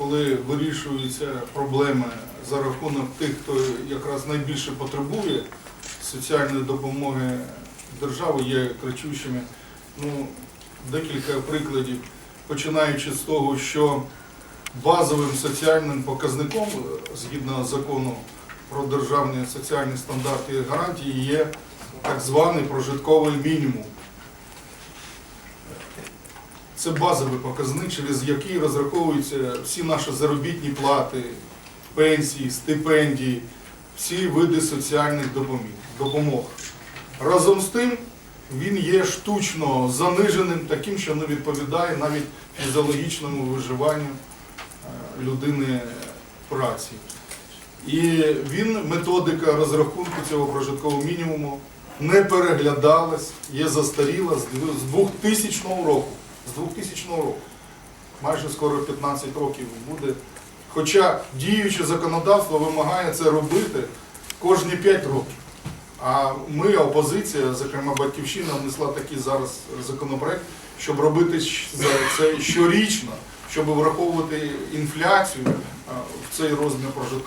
коли вирішуються проблеми за рахунок тих, хто якраз найбільше потребує соціальної допомоги держави, є кричущими. Ну, декілька прикладів, починаючи з того, що базовим соціальним показником е, згідно закону про державні соціальні стандарти і гарантії є так званий прожитковий мінімум. Це базовий показник, через який розраховуються всі наші заробітні плати, пенсії, стипендії, всі види соціальних допомог. Разом з тим він є штучно заниженим, таким, що не відповідає навіть фізіологічному виживанню е, людини праці. І він, методика розрахунку цього прожиткового мінімуму не переглядалась, є застаріла з 2000 року. З 2000 року. Майже скоро 15 років буде. Хоча діюче законодавство вимагає це робити кожні 5 років. А ми, опозиція, зокрема Батьківщина, внесла такий зараз законопроект, щоб робити це щорічно, щоб враховувати інфляцію в цей розмір прожиткового.